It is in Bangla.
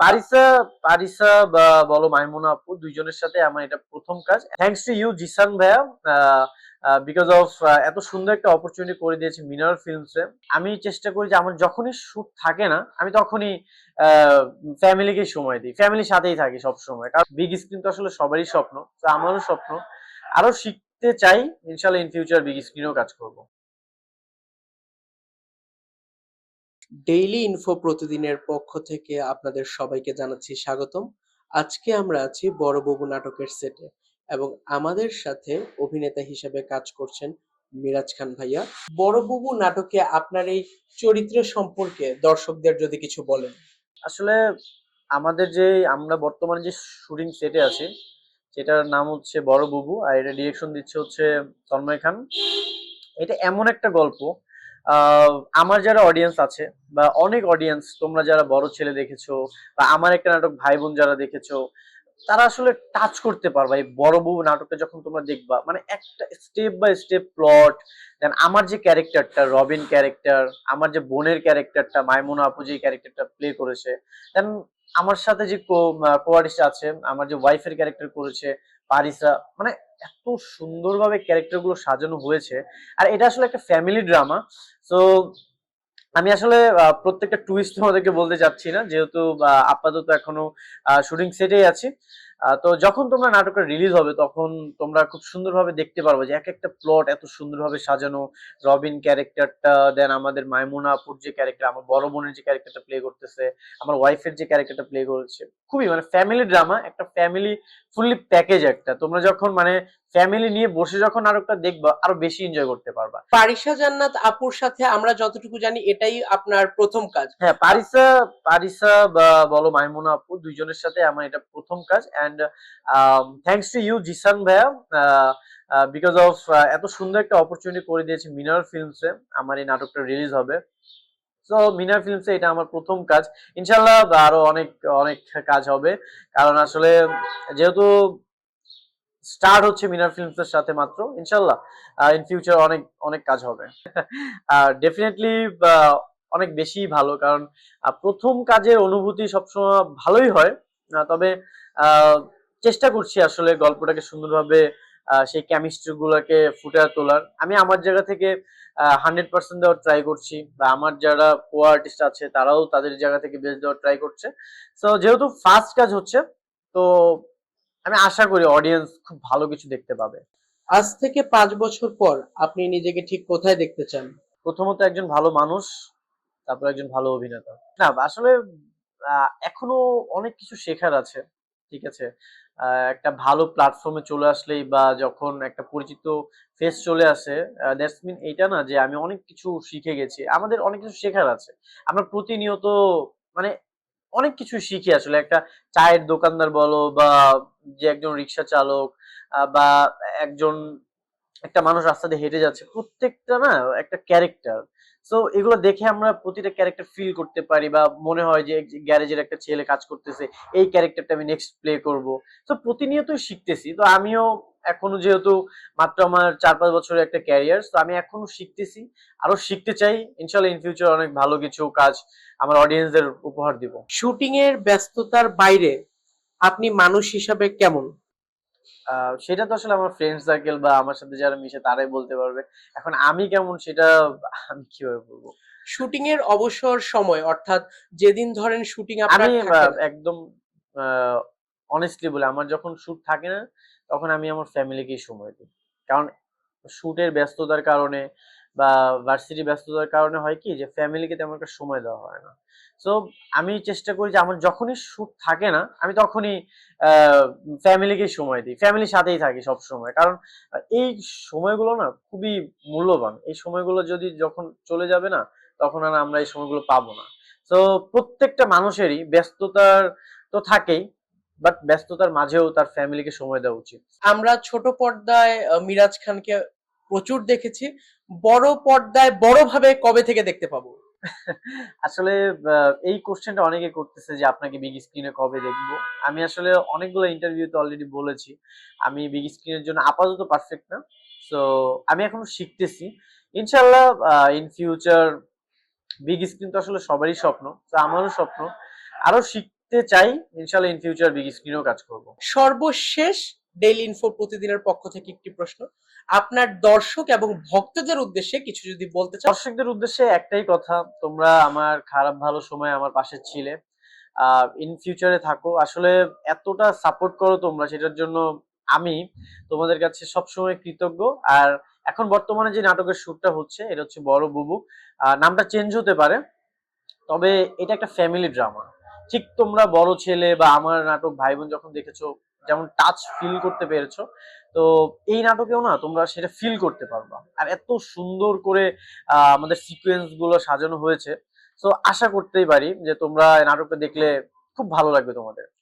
পারিসা পারিসা বলো মাইমুনা আপু দুইজনের সাথে আমার এটা প্রথম কাজ। থ্যাঙ্কস টু ইউ জিসান ভাইয়া বিকজ অফ এত সুন্দর একটা অপরচুনিটি করে দিয়েছে মিনার ফিল্মসে আমি চেষ্টা করি যে আমার যখনই শুট থাকে না, আমি তখনই ফ্যামিলিকে সময় দিই। ফ্যামিলির সাথেই থাকি সব সময় কারণ বিগ স্ক্রিন তো আসলে সবারই স্বপ্ন, তো আমারও স্বপ্ন। আরও শিখতে চাই, ইনশাল্লাহ ইন ফিউচার বিগ স্ক্রিনেও কাজ করব। ডেইলি ইনফো প্রতিদিনের পক্ষ থেকে আপনাদের সবাইকে জানাচ্ছি স্বাগতম। আজকে আমরা আছি বড় বড়বাবু নাটকের সেটে এবং আমাদের সাথে অভিনেতা হিসেবে কাজ করছেন মিরাজ খান ভাইয়া। বড় বড়বাবু নাটকে আপনার এই চরিত্র সম্পর্কে দর্শকদের যদি কিছু বলেন। আসলে আমাদের যে, আমরা বর্তমানে যে শুটিং সেটে আছি সেটার নাম হচ্ছে বড় বুবু, আর এটা ডিরেকশন দিচ্ছে হচ্ছে তন্ময় খান। এটা এমন একটা গল্প আমার যারা অডিয়েন্স আছে বা অনেক অডিয়েন্স তোমরা যারা বড় ছেলে দেখেছ বা আমার একটা নাটক ভাই বোন যারা দেখেছ, তারা আসলে টাচ করতে পারবা। এই বড় বউ নাটকটা যখন তোমরা দেখবা মানে একটা step by step plot then আমার যে ক্যারেক্টারটা রবিন ক্যারেক্টার আমার যে বোনের ক্যারেক্টারটা মাইমুনা আপু যে ক্যারেক্টারটা প্লে করেছে দেন আমার সাথে যে কোয়ারিস আছে, আমার যে ওয়াইফের ক্যারেক্টার করেছে পারিসা মানে এত সুন্দরভাবে ক্যারেক্টারগুলো সাজানো হয়েছে। আর এটা আসলে একটা ফ্যামিলি ড্রামা সো আমি আসলে প্রত্যেকটা টুইস্ট তোমাদেরকে বলতে চাচ্ছি না, যেহেতু আপাতত এখনও শুটিং সেটেই আছি। তো যখন তোমরা নাটকটা রিলিজ হবে, তখন তোমরা খুব সুন্দরভাবে দেখতে পারবে যে এক একটা প্লট এত সুন্দরভাবে সাজানো। রবিন ক্যারেক্টারটা দেন আমাদের মাইমুনাপুর যে ক্যারেক্টার, আমার বড় বোনের যে ক্যারেক্টারটা প্লে করতেছে, আমার ওয়াইফের যে ক্যারেক্টারটা প্লে করছে। খুবই মানে ফ্যামিলি ড্রামা একটা ফ্যামিলি ফুললি প্যাকেজ একটা। তোমরা যখন মানে ফ্যামিলি নিয়ে বসে যখন আর একটা দেখবা আরও বেশি এনজয় করতে পারবা। পারিসা জান্নাত আপুর সাথে আমরা যতটুকু জানি এটাই আপনার প্রথম কাজ। হ্যাঁ পারিসা পারিসা বা বলো মাইমুনা আপু দুইজনের সাথে আমার এটা প্রথম কাজ। And thanks to you Zisan ভাইয়া বিকজ অফ এত সুন্দর একটা অপরচুনিটি করে দিয়েছে মিনার ফিল্মসে আমার এই নাটকটা রিলিজ হবে। সো মিনার ফিল্মসে এটা আমার প্রথম কাজ। ইনশাল্লাহ আরও অনেক অনেক কাজ হবে। কারণ আসলে যেহেতু স্টার্ট হচ্ছে মিনার ফিল্মসের সাথে মাত্র। ইনশাল্লাহ ইন ফিউচার অনেক অনেক কাজ হবে। আর ডেফিনেটলি অনেক বেশি ভালো, কারণ প্রথম কাজের অনুভূতি সবসময় ভালোই হয়। তবে চেষ্টা করছি আসলে গল্পটাকে সুন্দরভাবে সেই কেমিস্ট্রি গুলোকে ফুটে তোলার। আমি আমার জায়গা থেকে হান্ড্রেড পার্সেন্ট দেওয়ার ট্রাই করছি, বা আমার যারা কো আর্টিস্ট আছে, তারাও তাদের জায়গা থেকে বেস্ট দেওয়ার ট্রাই করছে। তো যেহেতু ফার্স্ট কাজ হচ্ছে, তো আমি আশা করি অডিয়েন্স খুব ভালো কিছু দেখতে পাবে। আজ থেকে পাঁচ বছর পর আপনি নিজেকে ঠিক কোথায় দেখতে চান? প্রথমত একজন ভালো মানুষ তারপর একজন ভালো অভিনেতা। না আসলে এখনও অনেক কিছু শেখার আছে ঠিক আছে? একটা ভালো প্ল্যাটফর্মে চলে আসলেই বা যখন একটা পরিচিত ফেস চলে আসে দ্যাটস মিন এইটা না যে আমি অনেক কিছু শিখে গেছি। আমাদের অনেক কিছু শেখার আছে। আমরা প্রতিনিয়ত মানে অনেক কিছু শিখি আসলে। একটা চায়ের দোকানদার বলো বা যে একজন রিক্সা চালক বা একজন, একটা মানুষ রাস্তা দিয়ে হেঁটে যাচ্ছে, প্রত্যেকটা না একটা ক্যারেক্টার সো এগুলো দেখে আমরা প্রতিটা ক্যারেক্টার ফিল করতে পারি বা মনে হয় যে গ্যারেজের একটা ছেলে কাজ করতেছে, এই ক্যারেক্টারটা আমি নেক্সট প্লে করব। তো প্রতিনিয়তই শিখতেছি। তো আমিও এখনও যেহেতু মাত্র আমার চার পাঁচ বছরের একটা ক্যারিয়ার তো আমি এখনও শিখতেছি। আরও শিখতে চাই ইনশাল্লাহ ইন ফিউচার অনেক ভালো কিছু কাজ আমার অডিয়েন্সদের উপহার দিব। শুটিং এর ব্যস্ততার বাইরে আপনি মানুষ হিসাবে কেমন? সেটা তো আসলে আমার ফ্রেন্ড সার্কেল বা আমার সাথে যারা মিশে তারাই বলতে পারবে। এখন আমি কেমন সেটা আমি কীভাবে বলব? শুটিং এর অবসর সময় অর্থাৎ যেদিন ধরেন শুটিং আমি আহ, একদম অনেস্টলি বলে আমার যখন শুট থাকে না তখন আমি আমার ফ্যামিলিকেই সময় দিই। কারণ শ্যুটের ব্যস্ততার কারণে বা ভার্সিটি ব্যস্ততার কারণে হয় কি যে ফ্যামিলিকে তেমন একটা সময় দেওয়া হয় না। সো আমি চেষ্টা করি যে আমার যখনই শুট থাকে না, আমি তখনই ফ্যামিলিকেই সময় দিই। ফ্যামিলির সাথেই থাকি সব সময় কারণ, এই সময়গুলো না খুবই মূল্যবান। এই সময়গুলো যদি যখন চলে যাবে না, তখন আর আমরা এই সময়গুলো পাবো না। তো প্রত্যেকটা মানুষেরই ব্যস্ততার তো থাকেই। বাট ব্যস্ততার মাঝেও তার ফ্যামিলিকে সময় দেওয়া উচিত। আমরা ছোট পর্দায় মিরাজ খানকে প্রচুর দেখেছি। বড় পর্দায় বড়ভাবে কবে থেকে দেখতে পাবো? আসলে এই কোশ্চেনটা অনেকে করতেছে যে, আপনাকে বিগ স্ক্রিনে কবে দেখব? আমি আসলে অনেকগুলো ইন্টারভিউতে অলরেডি বলেছি। আমি বিগ স্ক্রিনের জন্য আপাতত পারফেক্ট না। সো আমি এখনও শিখতেছি। ইনশাল্লাহ ইন ফিউচার বিগ স্ক্রিন তো আসলে সবারই স্বপ্ন। তো আমারও স্বপ্ন। আরও শিখ করতে চাই ইনশাল্লাহ ইন ফিউচার বিগ স্ক্রিনেও কাজ করব। সর্বশেষ ডেইলি ইনফো প্রতিদিনের পক্ষ থেকে একটি প্রশ্ন। আপনার দর্শক এবং ভক্তদের উদ্দেশ্যে কিছু যদি বলতে চান। দর্শকদের উদ্দেশ্যে একটাই কথা, তোমরা আমার খারাপ ভালো সময় আমার পাশে ছিলে। ইন ফিউচারে থাকো। আসলে এতটা সাপোর্ট করো তোমরা, সেটার জন্য আমি তোমাদের কাছে সবসময় কৃতজ্ঞ। আর এখন বর্তমানে যে নাটকের শুটটা হচ্ছে, এটা হচ্ছে বড় বুবু। নামটা চেঞ্জ হতে পারে, তবে এটা একটা ফ্যামিলি ড্রামা ঠিক তোমরা বড় ছেলে বা আমার নাটক ভাই বোন যখন দেখেছ, যেমন টাচ ফিল করতে পেরেছ, তো এই নাটকেও না তোমরা সেটা ফিল করতে পারবা। আর এত সুন্দর করে আমাদের সিকোয়েন্সগুলো সাজানো হয়েছে। তো আশা করতেই পারি যে তোমরা নাটকটা দেখলে খুব ভালো লাগবে তোমাদের।